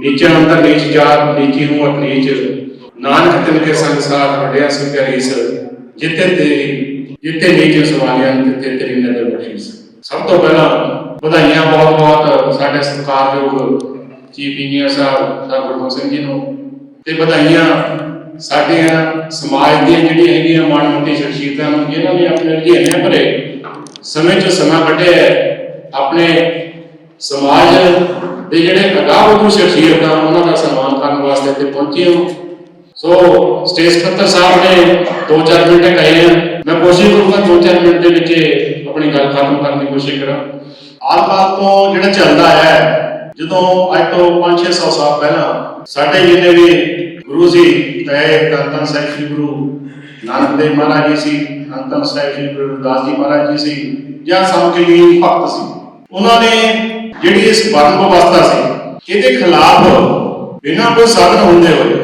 ਨੀਚੇ ਅੰਦਰ ਨੀਚ ਜਾਤ, ਨੀਚੀ ਹੂੰ ਅਪਨੀਚ ਨਾਨਕ ਤਿਨ ਕੇ ਸੰਸਾਰ ਵਡਿਆ ਸੁ ਕਰੀਸ ਜਿੱਤੇ ਤੇਰੀ ਜਿੱਤੇ ਨੀਚ ਸਵਾਲਿਆਂ ਤਿੱਤੇ ਤੇਰੀ ਨਜ਼ਰ ਬਖਸ਼ੀਸ ਸਭ ਤੋਂ ਪਹਿਲਾਂ ਵਧਾਈਆਂ ਬਹੁਤ ਬਹੁਤ ਸਾਡੇ ਸਤਿਕਾਰਯੋਗ ਚੀਫ ਇੰਜੀਨੀਅਰ ਸਾਹਿਬ ਸਾਹਿਬ ਗੁਰਮੁਖ ਸਿੰਘ ਜੀ ਨੂੰ। ਤੇ ਵਧਾਈਆਂ ਸਾਡੀਆਂ ਸਮਾਜ ਦੀਆਂ ਜਿਹੜੀਆਂ ਹੈਗੀਆਂ ਮਾਣਮੱਤੀ ਸ਼ਖਸੀਅਤਾਂ ਨੂੰ, ਜਿਨ੍ਹਾਂ ਨੇ ਆਪਣੇ ਲੁਧਿਆਣੇ ਭਰੇ। ਸਮੇਂ 'ਚ ਸਮਾਂ ਕੱਢਿਆ ਆਪਣੇ ਸਮਾਜ ਦੇ ਜਿਹੜੇ ਅਗਾਹ ਸ਼ਖਸੀਅਤਾਂ ਉਹਨਾਂ ਦਾ ਸਨਮਾਨ ਕਰਨ ਵਾਸਤੇ ਇੱਥੇ ਪਹੁੰਚੇ ਹੋ। ਸੋ ਸਟੇਜ ਖੱਤਰ ਸਾਹਿਬ ਨੇ 2-4 ਮਿੰਟ ਕਹੇ ਆ। ਮੈਂ ਕੋਸ਼ਿਸ਼ ਕਰੂੰਗਾ 2-4 ਮਿੰਟ ਦੇ ਵਿੱਚ ਆਪਣੀ ਗੱਲ ਖਤਮ ਕਰਨ ਦੀ ਕੋਸ਼ਿਸ਼ ਕਰਾਂ। ਆਦਿਕਾਲ ਤੋਂ ਜਿਹੜਾ ਚੱਲਦਾ ਹੈ, ਜਦੋਂ ਅੱਜ ਤੋਂ 5-600 ਸਾਲ ਪਹਿਲਾਂ ਸਾਡੇ ਜਿੰਨੇ ਵੀ ਗੁਰੂ ਜੀ ਤੇ ਤਨ ਸਾਹਿਬ ਸ੍ਰੀ ਗੁਰੂ ਨਾਨਕ ਦੇਵ ਮਹਾਰਾਜ ਜੀ ਸੀ ਧੰਨ ਸਾਹਿਬ ਸ੍ਰੀ ਗੁਰੂ ਰਵਿਦਾਸ ਜੀ ਮਹਾਰਾਜ ਜੀ ਸੀ, ਜਾਂ ਸਮਕਾਲੀਨ ਭਗਤ ਸੀ। ਉਹਨਾਂ ਨੇ ਜਿਹੜੀ ਇਸ ਵਰਮ ਵਿਵਸਥਾ ਸੀ, ਇਹਦੇ ਖਿਲਾਫ ਬਿਨਾਂ ਕੋਈ ਸਾਧਨ ਹੁੰਦੇ ਹੋਏ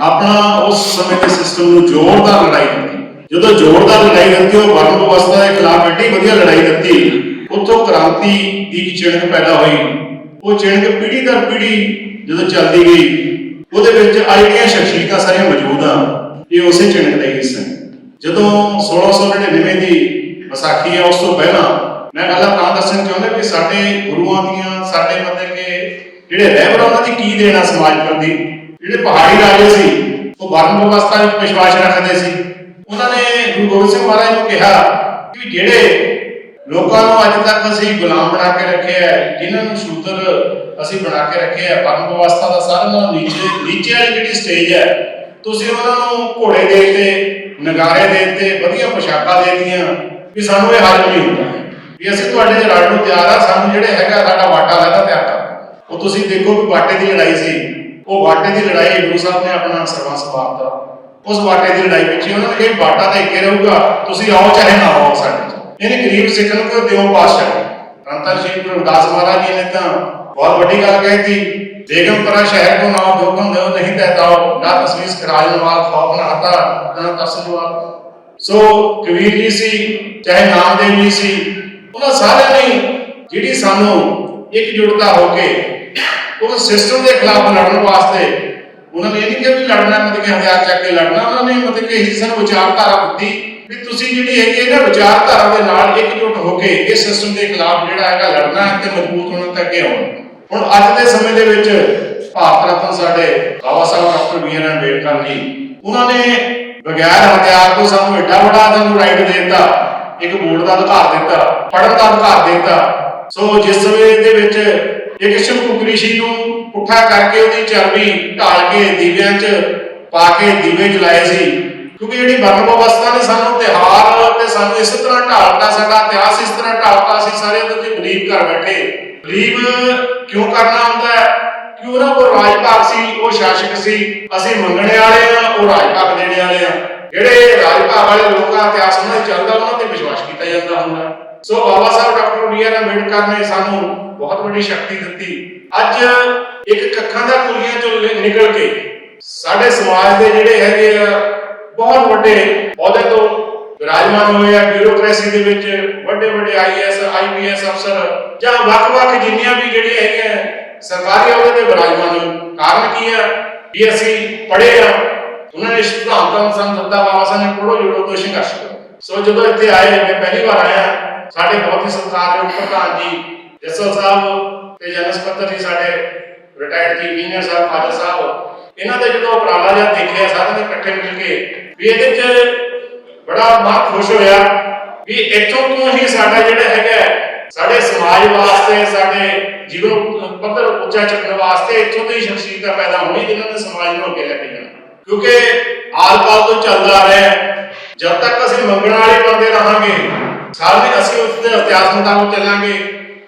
ਆਪਣਾ ਉਸ ਸਮੇਂ ਦੇ ਸਿਸਟਮ ਨੂੰ ਜ਼ੋਰਦਾਰ ਲੜਾਈ ਦਿੱਤੀ। ਜਦੋਂ ਜ਼ੋਰਦਾਰ ਲੜਾਈ ਦਿੱਤੀ, ਉਹ ਵਰਮ ਵਿਵਸਥਾ ਦੇ ਖਿਲਾਫ ਐਡੀ ਵਧੀਆ ਲੜਾਈ ਦਿੱਤੀ, ਉੱਥੋਂ ਕ੍ਰਾਂਤੀ ਦੀ ਚਿਣਕ ਪੈਦਾ ਹੋਈ। ਉਹ ਚਿਣਕ ਪੀੜੀ ਦਰ ਪੀੜੀ ਜਦੋਂ ਚੱਲਦੀ ਗਈ, ਉਹਦੇ ਵਿੱਚ ਅੱਜ ਦੀਆਂ ਸ਼ਖਸੀਅਤਾਂ ਸਾਰੀਆਂ ਮੌਜੂਦ ਆ। ਇਹ ਉਸੇ ਚਿਣਕ ਦਾ ਹੀ ਹਿੱਸਾ ਹੈ। ਜਦੋਂ 1699 ਦੀ ਵਿਸਾਖੀ ਹੈ ਉਸ ਤੋਂ ਪਹਿਲਾਂ ਮੈਂ ਗੱਲ ਸਿੰਘ ਚਾਹੁੰਦੇ ਚਾਹੁੰਦਾ ਕਿ ਸਾਡੇ ਗੁਰੂਆਂ ਦੀਆਂ, ਸਾਡੇ ਮਤਲਬ ਕਿ ਜਿਹੜੇ ਰਹਿਬਰ ਉਹਨਾਂ ਦੀ ਕੀ ਦੇਣਾ ਸਮਾਜ ਪ੍ਰਤੀ ਜਿਹੜੇ ਪਹਾੜੀ ਰਾਜੇ ਸੀ, ਉਹ ਵਰਨ ਵਿਵਸਥਾ ਵਿੱਚ ਵਿਸ਼ਵਾਸ ਰੱਖਦੇ ਸੀ। ਉਹਨਾਂ ਨੇ ਗੁਰੂ ਗੋਬਿੰਦ ਸਿੰਘ ਮਹਾਰਾਜ ਨੂੰ ਕਿਹਾ ਕਿ ਜਿਹੜੇ ਲੋਕਾਂ ਨੂੰ ਅੱਜ ਤੱਕ ਅਸੀਂ ਗੁਲਾਮ ਬਣਾ ਕੇ ਰੱਖਿਆ ਹੈ ਜਿਨ੍ਹਾਂ ਨੂੰ ਸ਼ੂਦਰ ਅਸੀਂ ਬਣਾ ਕੇ ਰੱਖਿਆ ਹੈ ਵਰਨ ਵਿਵਸਥਾ ਦਾ ਸਾਰਿਆਂ ਨਾਲੋਂ ਨੀਚੇ ਨੀਚੇ ਵਾਲੀ ਜਿਹੜੀ ਸਟੇਜ ਹੈ, ਤੁਸੀਂ ਉਹਨਾਂ ਨੂੰ ਘੋੜੇ ਦੇ ਤੇ ਨਗਾਰੇ ਦੇ ਦਿੱਤੇ ਵਧੀਆ ਪੋਸ਼ਾਕਾਂ ਦੇ ਦਿੱਤੀਆਂ, ਵੀ ਸਾਨੂੰ ਇਹ ਹੱਲ ਨਹੀਂ ਹੁੰਦਾ। ਵੀ ਅਸੀਂ ਤੁਹਾਡੇ ਲੜਨ ਨੂੰ ਤਿਆਰ ਆ, ਸਾਨੂੰ ਜਿਹੜੇ ਹੈਗਾ ਸਾਡਾ ਵਾਟਾ ਲੈਦਾ ਤਿਆਰ ਕਰ ਉਹ ਤੁਸੀਂ ਦੇਖੋ ਕਿ ਵਾਟੇ ਦੀ ਲੜਾਈ ਸੀ। ਉਹ ਵਾਟੇ ਦੀ ਲੜਾਈ ਗੁਰੂ ਸਾਹਿਬ ਨੇ ਆਪਣਾ ਸਰਬੰਸ ਪਾਤਾ ਉਸ ਵਾਟੇ ਦੀ ਲੜਾਈ ਵਿੱਚ ਉਹਨਾਂ ਨੇ ਇਹ ਵਾਟਾ ਤਾਂ ਇੱਕੇ ਰਹੂਗਾ, ਤੁਸੀਂ ਆਓ ਚਾਹੇ ਨਾ ਆਓ ਸਾਡੇ ਇਹਨੇ ਗਰੀਬ ਸਿੱਖ ਨੂੰ ਕਿਉਂ ਦਿਓ ਪਾਤਸ਼ਾਹ? ਧੰਨ ਸ਼੍ਰੀ ਗੁਰੂ ਰਵਿਦਾਸ ਮਹਾਰਾਜ ਜੀ ਨੇ ਤਾਂ ਬਹੁਤ ਵੱਡੀ ਗੱਲ ਕਹੀ ਬੇਗਮਪੁਰਾ ਸ਼ਹਿਰ ਕੋ ਨਾਮ ਦੁਖਮ ਦੇਵ ਨਹੀਂ ਦੇਤਾਓ ਨਾ ਤਸਵੀਸ ਕਰਾਜ ਨਵਾਲ ਖੌਫ ਨਾ ਹਤਾ ਨਾ ਤਸਜਵਾਲ ਸੋ ਕਬੀਰ ਜੀ ਸੀ, ਚਾਹੇ ਨਾਮਦੇਵ ਜੀ ਸੀ ਉਹਨਾਂ ਸਾਰਿਆਂ ਨੇ ਜਿਹੜੀ ਸਾਨੂੰ ਇਕਜੁੱਟਤਾ ਹੋ ਕੇ ਉਸ ਸਿਸਟਮ ਦੇ ਖਿਲਾਫ ਲੜਨ ਵਾਸਤੇ ਉਹਨਾਂ ਨੇ ਇਹ ਨਹੀਂ ਕਿਹਾ ਵੀ ਲੜਨਾ ਮਤਲਬ ਕਿ ਹਥਿਆਰ ਚੱਕ ਕੇ ਲੜਨਾ, ਉਹਨਾਂ ਨੇ ਮਤਲਬ ਕਿ ਇਹੀ ਵਿਚਾਰਧਾਰਾ ਦਿੱਤੀ ਵੀ ਤੁਸੀਂ ਜਿਹੜੀ ਹੈਗੀ ਇਹਨਾਂ ਵਿਚਾਰਧਾਰਾ ਦੇ ਨਾਲ ਇਕਜੁੱਟ ਹੋ ਕੇ ਇਸ ਸਿਸਟਮ ਦੇ ਖਿਲਾਫ ਜਿਹੜਾ ਹੈਗਾ ਲੜਨਾ ਤੇ ਮਜ਼ਬੂਤ ਹੋਣਾ ਤੇ ਅੱਗੇ ਆਉਣਾ। ਹੁਣ ਅੱਜ ਦੇ ਸਮੇਂ ਦੇ ਵਿੱਚ ਭਾਰਤ ਰਤਨ ਸਾਡੇ Baba Saheb doctor B R Ambedkar ji, ਉਹਨਾਂ ਨੇ ਬਗੈਰ ਹਥਿਆਰ ਤੋਂ ਸਾਨੂੰ ਐਡਾ ਵੱਡਾ ਸਾਨੂੰ ਰਾਈਟ ਦੇ ਦਿੱਤਾ। ਇੱਕ ਵੋਟ ਦਾ ਅਧਿਕਾਰ ਦਿੱਤਾ ਪੜ੍ਹਨ ਦਾ ਅਧਿਕਾਰ ਦਿੱਤਾ। ਸੋ ਜਿਸ ਸਮੇਂ ਦੇ ਵਿੱਚ ਇੱਕ ਸ਼ਿਵਕੁਕਰੀਸ਼ੀ ਨੂੰ ਪੁੱਠਾ ਕਰਕੇ ਉਹਦੀ ਚਰਬੀ ਢਾਲ ਕੇ ਦੀਵਿਆਂ 'ਚ ਪਾ ਕੇ ਦੀਵੇ ਜਲਾਏ ਸੀ। ਕਿਉਂਕਿ ਜਿਹੜੀ ਵਰਮ ਅਵਸਥਾ ਨੇ ਸਾਨੂੰ ਤਿਹਾਰ ਤੇ ਸਾਨੂੰ ਇਸ ਤਰ੍ਹਾਂ ਢਾਲਤਾ, ਸਾਡਾ ਇਤਿਹਾਸ ਇਸ ਤਰ੍ਹਾਂ ਢਾਲਤਾ, ਅਸੀਂ ਸਾਰੇ ਉਹਦੇ ਤੇ ਬਲੀਵ ਕਰ ਬੈਠੇ। ਗਰੀਬ ਕਿਉਂ ਕਰਨਾ ਹੁੰਦਾ ਹੈ? ਕਿ ਉਹਨਾਂ ਕੋਲ ਰਾਜ ਭਾਗ ਸੀ, ਉਹ ਸ਼ਾਸਕ ਸੀ, ਅਸੀਂ ਮੰਗਣੇ ਵਾਲੇ ਆ ਉਹ ਰਾਜ ਭਾਗ ਦੇਣੇ ਵਾਲੇ ਆ ਜਿਹੜੇ ਰਾਜ ਵਾਲੇ ਲੋਕਾਂ ਦਾ ਇਤਿਹਾਸ ਉਹਨਾਂ ਚੱਲਦਾ, ਉਹਨਾਂ ਤੇ ਵਿਸ਼ਵਾਸ ਕੀਤਾ ਜਾਂਦਾ ਹੁੰਦਾ। ਸੋ Baba Saheb, doctor B R Ambedkar ਨੇ ਸਾਨੂੰ ਬਹੁਤ ਵੱਡੀ ਸ਼ਕਤੀ ਦਿੱਤੀ। ਅੱਜ ਇੱਕ ਕੱਖਾਂ ਦਾ ਕੁਲੀਆਂ ਚੋਂ ਨਿਕਲ ਕੇ ਸਾਡੇ ਸਮਾਜ ਦੇ ਜਿਹੜੇ ਹੈਗੇ ਆ, ਬਹੁਤ ਵੱਡੇ ਅਹੁਦੇ ਤੋਂ ਵਿਰਾਜਮਾਨ ਹੋਏ ਆ। ਬਿਊਰੋਕ੍ਰੇਸੀ ਦੇ ਵਿੱਚ ਵੱਡੇ ਵੱਡੇ ਆਈਐਸ ਆਈਪੀਐਸ ਅਫਸਰ ਜਾਂ ਵੱਖ-ਵੱਖ ਜਿੰਨੀਆਂ ਵੀ ਜਿਹੜੇ ਹੈਗੇ ਸਰਕਾਰੀ ਅਹੁਦੇ ਤੇ ਵਿਰਾਜਮਾਨ ਹੋਏ ਕਾਰਨ ਕੀ ਆ? ਵੀ ਅਸੀਂ ਪੜ੍ਹੇ ਆ ਉਹਨਾਂ ਨੇ ਸਿਧਾਂਤਾਂ ਨੂੰ ਦਿੱਤਾ ਬਾਬਾ ਸਾਹਿਬ ਨੇ ਪੜੋ ਜੁੜੋ ਤੋਂ ਸੰਘਰਸ਼ ਕਰੋ। ਸੋ ਜਦੋਂ ਇੱਥੇ ਆਏ, ਮੈਂ ਪਹਿਲੀ ਵਾਰ ਆਇਆ, ਸਾਡੇ ਬਹੁਤ ਹੀ ਸਤਿਕਾਰਯੋਗ ਪ੍ਰਧਾਨ ਜੀ, ਜਸਲ ਸਾਹਿਬ ਤੇ ਜਨਰਲ ਸਕੱਤਰ ਜੀ ਸਾਡੇ ਰਿਟਾਇਰਡ ਚੀਫ ਇੰਜੀਨੀਅਰ ਸਾਹਿਬ ਖਾਜਾ ਸਾਹਿਬ, ਇਹਨਾਂ ਦੇ ਜਦੋਂ ਉਪਰਾਲਾ ਜਿਹਾ ਦੇਖਿਆ, ਸਾਰਿਆਂ ਨੇ ਇਕੱਠੇ ਮਿਲ ਕੇ, ਵੀ ਇਹਦੇ 'ਚ ਬੜਾ ਮਨ ਖੁਸ਼ ਹੋਇਆ ਵੀ ਇੱਥੋਂ ਤੋਂ ਹੀ ਸਾਡਾ ਜਿਹੜਾ ਹੈਗਾ ਸਾਡੇ ਸਮਾਜ ਵਾਸਤੇ, ਸਾਡੇ ਜੀਵਨ ਪੱਧਰ ਉੱਚਾ ਚੱਕਣ ਵਾਸਤੇ ਇੱਥੋਂ ਤੋਂ ਹੀ ਸ਼ਖਸੀਅਤਾਂ ਪੈਦਾ ਹੋਣੀ, ਜਿਨ੍ਹਾਂ ਨੇ ਸਮਾਜ ਨੂੰ ਅੱਗੇ ਲੈ ਕੇ ਜਾਣਾ। ਕਿਉਂਕਿ ਆਲ ਪਾਲ ਤੋਂ ਚੱਲਦਾ ਰਿਹਾ ਹੈ। ਜਦ ਤੱਕ ਅਸੀਂ ਮੰਗਣ ਵਾਲੇ ਬੰਦੇ ਰਹਾਂਗੇ ਸਾਰੇ ਅਸੀਂ ਉਸ ਦੇ ਇਤਿਹਾਸ ਮੁਤਾਬਕ ਚੱਲਾਂਗੇ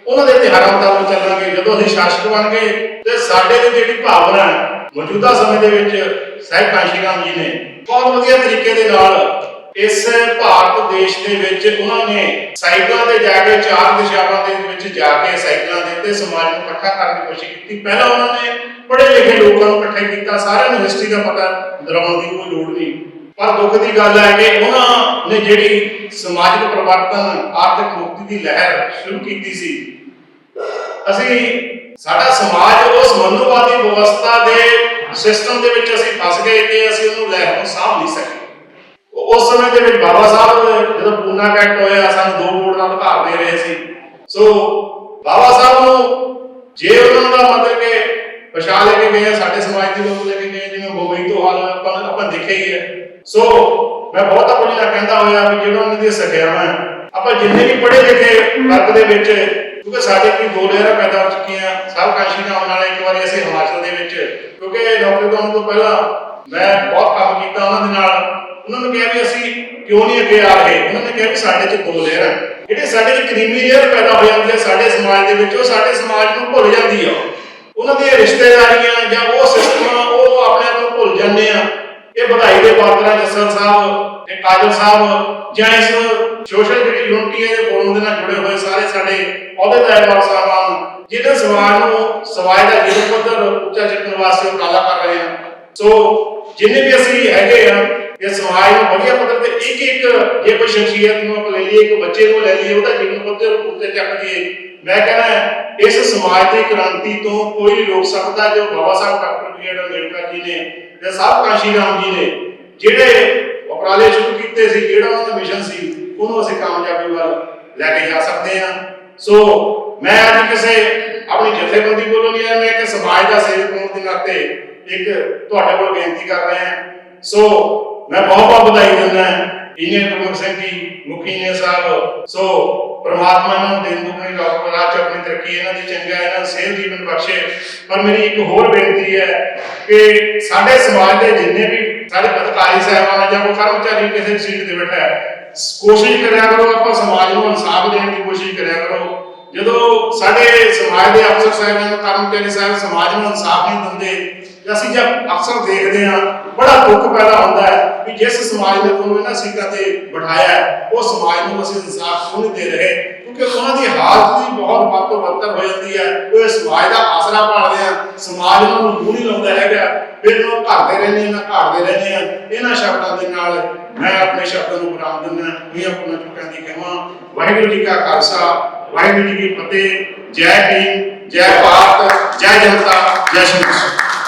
ਉਹਨਾਂ ਦੇ ਤਿਉਹਾਰਾਂ ਮੁਤਾਬਕ ਚੱਲਾਂਗੇ ਜਦੋਂ ਅਸੀਂ ਸ਼ਾਸਕ ਬਣ ਗਏ ਤੇ ਸਾਡੇ ਦੀ ਜਿਹੜੀ ਭਾਵਨਾ ਹੈ, ਮੌਜੂਦਾ ਸਮੇਂ ਦੇ ਵਿੱਚ ਸਾਹਿਬ ਕਾਂਸ਼ੀ ਰਾਮ ਜੀ ਨੇ ਬਹੁਤ ਵਧੀਆ ਤਰੀਕੇ ਦੇ ਨਾਲ ਇਸ ਭਾਰਤ ਦੇਸ਼ ਦੇ ਵਿੱਚ ਉਹਨਾਂ ਨੇ ਸਾਈਕਲਾਂ ਤੇ ਜਾ ਕੇ ਚਾਰ ਦਿਸ਼ਾਵਾਂ ਦੇ ਵਿੱਚ ਜਾ ਕੇ ਸਾਈਕਲਾਂ ਦੇ ਤੇ ਸਮਾਜ ਨੂੰ ਇਕੱਠਾ ਕਰਨ ਦੀ ਕੋਸ਼ਿਸ਼ ਕੀਤੀ ਪਹਿਲਾਂ ਉਹਨਾਂ ਨੇ ਪੜ੍ਹੇ ਲਿਖੇ ਲੋਕਾਂ ਨੂੰ ਇਕੱਠੇ ਕੀਤਾ ਸਾਰਿਆਂ ਨੂੰ ਹਿਸਟਰੀ ਦਾ ਪਤਾ ਦਰਾਉਣ ਦੀ ਕੋਈ ਲੋੜ ਨਹੀਂ। ਪਰ ਦੁੱਖ ਦੀ ਗੱਲ ਹੈ ਕਿ ਉਹਨਾਂ ਨੇ ਜਿਹੜੀ ਸਮਾਜਿਕ ਪਰਿਵਰਤਨ, ਆਰਥਿਕ ਮੁਕਤੀ ਦੀ ਲਹਿਰ ਸ਼ੁਰੂ ਕੀਤੀ ਸੀ। ਅਸੀਂ, ਸਾਡਾ ਸਮਾਜ ਉਸ ਮਨੁਵਾਦੀ ਵਿਵਸਥਾ ਦੇ ਸਿਸਟਮ ਦੇ ਵਿੱਚ ਅਸੀਂ ਫਸ ਗਏ ਕਿ ਅਸੀਂ ਉਹਨੂੰ ਲੈ ਕੇ ਸਾਂਭ ਨਹੀਂ ਸਕੇ। ਉਸ ਸਮੇਂ ਦੇ ਵਿੱਚ ਬਾਬਾ ਸਾਹਿਬ, ਜਦੋਂ ਪੂਨਾ ਕੱਟ ਹੋਇਆ, ਸਾਨੂੰ ਦੋ ਵੋਟ ਦਾ ਅਧਿਕਾਰ ਦੇ ਰਹੇ ਸੀ। ਸੋ, ਬਾਬਾ ਸਾਹਿਬ ਨੂੰ ਜੇ ਉਹਨਾਂ ਦਾ ਮਤਲਬ ਕਿ ਪਛਾ ਲੈ ਕੇ ਗਏ ਸਾਡੇ ਸਮਾਜ ਦੇ ਲੋਕ ਲੈ ਕੇ ਗਏ ਜਿਵੇਂ ਤੋਂ ਹਾਲ ਆਪਾਂ ਆਪਾਂ ਦੇਖਿਆ ਹੀ ਹੈ। ਸੋ ਮੈਂ ਬਹੁਤਾ ਕੁਝ ਨਾ ਕਹਿੰਦਾ ਹੋਇਆ ਵੀ ਜਿਹੜਾ ਉਹਨਾਂ ਦੀਆਂ ਸਖਿਆਵਾਂ ਆਪਾਂ ਜਿੰਨੇ ਵੀ ਪੜ੍ਹੇ ਲਿਖੇ ਵਰਗ ਦੇ ਵਿੱਚ, ਕਿਉਂਕਿ ਸਾਡੇ ਕੋਈ ਦੋ ਲਹਿਰਾਂ ਪੈਦਾ ਹੋ ਚੁੱਕੀਆਂ ਸਭ ਕਾਂਸ਼ੀ ਨਾਲ ਆਉਣ ਵਾਲੇ ਇੱਕ ਵਾਰੀ ਅਸੀਂ ਹਿਮਾਚਲ ਦੇ ਵਿੱਚ, ਕਿਉਂਕਿ ਨੌਕਰੀ ਤੋਂ ਪਹਿਲਾਂ ਮੈਂ ਬਹੁਤ ਕੰਮ ਕੀਤਾ ਉਹਨਾਂ ਦੇ ਨਾਲ। ਉਹਨਾਂ ਨੂੰ ਕਿਹਾ ਵੀ ਅਸੀਂ ਕਿਉਂ ਨਹੀਂ ਅੱਗੇ ਆ ਰਹੇ? ਉਹਨਾਂ ਨੇ ਕਿਹਾ ਵੀ ਸਾਡੇ 'ਚ ਦੋ ਲਹਿਰਾਂ ਜਿਹੜੇ ਸਾਡੇ 'ਚ ਕਰੀਮੀ ਲੇਅਰ ਪੈਦਾ ਹੋ ਜਾਂਦੀ ਹੈ, ਸਾਡੇ ਸਮਾਜ ਦੇ ਵਿੱਚ, ਉਹ ਸਾਡੇ ਸਮਾਜ ਨੂੰ ਭੁੱਲ ਜਾਂਦੀ ਆ। ਉਹਨਾਂ ਦੀਆਂ ਰਿਸ਼ਤੇਦਾਰੀਆਂ ਜਾਂ ਉਹ ਸਿਸਟਮ, ਉਹ ਆਪਣੇ ਆਪ ਭੁੱਲ ਜਾਂਦੇ ਆ। ਇਹ ਵਧਾਈ ਦੇ ਪਾਤਰਾ ਜੱਸਲ ਸਾਹਿਬ ਤੇ ਕਾਜਲ ਸਾਹਿਬ ਜਾਂ ਇਸ ਸੋਸ਼ਲ ਜਿਹੜੀ ਯੂਨਿਟੀ ਹੈ ਦੇ ਫੋਰਮ ਦੇ ਨਾਲ ਜੁੜੇ ਹੋਏ ਸਾਰੇ ਸਾਡੇ ਅਹੁਦੇਦਾਰ ਸਾਹਿਬਾਨ ਜਿਹਦੇ ਸਮਾਜ ਨੂੰ, ਸਮਾਜ ਦਾ ਜੀਵਨ ਪੱਧਰ ਉੱਚਾ ਚੱਕਣ ਵਾਸਤੇ ਉਪਰਾਲਾ ਕਰ ਰਹੇ ਆ। ਸੋ ਜਿੰਨੇ ਵੀ ਅਸੀਂ ਹੈਗੇ ਆ ਇਹ ਸਮਾਜ ਨੂੰ ਵਧੀਆ ਪੱਧਰ ਤੇ ਇੱਕ ਇੱਕ ਜੇ ਕੋਈ ਸ਼ਖਸੀਅਤ ਨੂੰ ਆਪਾਂ ਲੈ ਲਈਏ, ਇੱਕ ਬੱਚੇ ਨੂੰ ਲੈ ਲਈਏ, ਉਹਦਾ ਜੀਵਨ ਪੱਧਰ ਉੱਤੇ ਚੱਕ ਕੇ ਮੈਂ ਕਹਿੰਦਾ ਇਸ ਸਮਾਜ ਦੀ ਕ੍ਰਾਂਤੀ ਤੋਂ ਕੋਈ ਰੋਕ ਸਕਦਾ ਜੋ ਬਾਬਾ ਸਾਹਿਬ, ਡਾਕਟਰ ਬੀ ਅੰਬੇਡਕਰ ਜੀ ਨੇ ਤੇ ਸਾਹਿਬ ਕਾਸ਼ੀ ਰਾਮ ਜੀ ਨੇ, ਜਿਹੜੇ ਉਪਰਾਲੇ ਸ਼ੁਰੂ ਕੀਤੇ ਸੀ ਜਿਹੜਾ ਉਹਨਾਂ ਦਾ ਮਿਸ਼ਨ ਸੀ, ਉਹਨੂੰ ਅਸੀਂ ਕਾਮਯਾਬੀ ਵੱਲ ਲੈ ਕੇ ਜਾ ਸਕਦੇ ਹਾਂ। ਸੋ ਮੈਂ ਅੱਜ ਕਿਸੇ ਆਪਣੀ ਜਥੇਬੰਦੀ ਕੋਲੋਂ ਨਹੀਂ ਆਇਆ, ਮੈਂ ਇੱਕ ਸਮਾਜ ਦਾ ਸੇਵਕ ਹੋਣ ਦੇ ਨਾਤੇ ਇੱਕ ਤੁਹਾਡੇ ਕੋਲ ਬੇਨਤੀ ਕਰ ਰਿਹਾ ਹਾਂ। ਸੋ ਮੈਂ ਬਹੁਤ ਬਹੁਤ ਵਧਾਈ ਦਿੰਦਾ ਇੰਜੀਨੀਅਰ ਪ੍ਰਮੁਖ ਸਿੰਘ ਜੀ, ਮੁਖੀ ਨੇ ਸਾਹਿਬ। ਸੋ ਪ੍ਰਮਾਤਮਾ ਇਹਨਾਂ ਨੂੰ ਦਿਨ ਦੁਗਣੀ ਰਾਤ ਰਾਤ ਚ ਆਪਣੀ ਤਰੱਕੀ ਇਹਨਾਂ ਦੀ ਚੰਗਾ, ਇਹਨਾਂ ਨੂੰ ਸਿਹਤ ਜੀਵਨ ਬਖਸ਼ੇ। ਪਰ ਮੇਰੀ ਇੱਕ ਹੋਰ ਬੇਨਤੀ ਹੈ ਕਿ ਸਾਡੇ ਸਮਾਜ ਦੇ ਜਿੰਨੇ ਵੀ ਸਾਡੇ ਅਧਿਕਾਰੀ ਸਾਹਿਬਾਨ ਜਾਂ ਕੋਈ ਕਰਮਚਾਰੀ ਕਿਸੇ ਸੀਟ ਤੇ ਬੈਠਾ ਹੈ, ਕੋਸ਼ਿਸ਼ ਕਰਿਆ ਕਰੋ ਆਪਾਂ ਸਮਾਜ ਨੂੰ ਇਨਸਾਫ ਦੇਣ ਦੀ ਕੋਸ਼ਿਸ਼ ਕਰਿਆ ਕਰੋ। ਜਦੋਂ ਸਾਡੇ ਸਮਾਜ ਦੇ ਅਫਸਰ ਸਾਹਿਬਾਨ ਕਰਮਚਾਰੀ ਸਾਹਿਬ ਸਮਾਜ ਨੂੰ ਇਨਸਾਫ ਨਹੀਂ ਦਿੰਦੇ, ਅਸੀਂ ਜਦ ਅਫਸਰ ਦੇਖਦੇ ਹਾਂ, ਬੜਾ ਦੁੱਖ ਪੈਦਾ ਹੁੰਦਾ ਹੈ। ਕਿ ਜਿਸ ਸਮਾਜ ਨੇ ਤੁਹਾਨੂੰ ਇਹਨਾਂ ਸੀਟਾਂ ਤੇ ਬਿਠਾਇਆ ਉਹ ਸਮਾਜ ਨੂੰ ਅਸੀਂ ਇਨਸਾਫ ਕਿਉਂ ਨਹੀਂ ਦੇ ਰਹੇ? ਕਿਉਂਕਿ ਉਹਨਾਂ ਦੀ ਹਾਲਤ ਵੀ ਬਹੁਤ ਵੱਧ ਤੋਂ ਬੱਤਰ ਹੋ ਜਾਂਦੀ ਹੈ। ਉਹ ਸਮਾਜ ਦਾ ਆਸਰਾ ਭਾਲਦੇ ਆ ਸਮਾਜ ਉਹਨਾਂ ਨੂੰ ਮੂੰਹ ਨਹੀਂ ਲਾਉਂਦਾ ਹੈਗਾ। ਫਿਰ ਉਹ ਘਰ ਰਹਿੰਦੇ ਨਾ ਘਰ ਰਹਿੰਦੇ ਆ ਇਹਨਾਂ ਸ਼ਬਦਾਂ ਦੇ ਨਾਲ ਮੈਂ ਆਪਣੇ ਸ਼ਬਦਾਂ ਨੂੰ ਵਿਰਾਮ ਦਿੰਦਾ ਵੀ ਆਪਣਾ ਚੁੱਕਾਂ ਦੀ ਕਹਾਂ ਵਾਹਿਗੁਰੂ ਜੀ ਕਾ ਖਾਲਸਾ, ਵਾਹਿਗੁਰੂ ਜੀ ਕੀ ਫਤਿਹ। ਜੈ ਭੀਮ, ਜੈ ਭਾਰਤ, ਜੈ ਜਨਤਾ, ਜੈ ਸ਼੍ਰੀ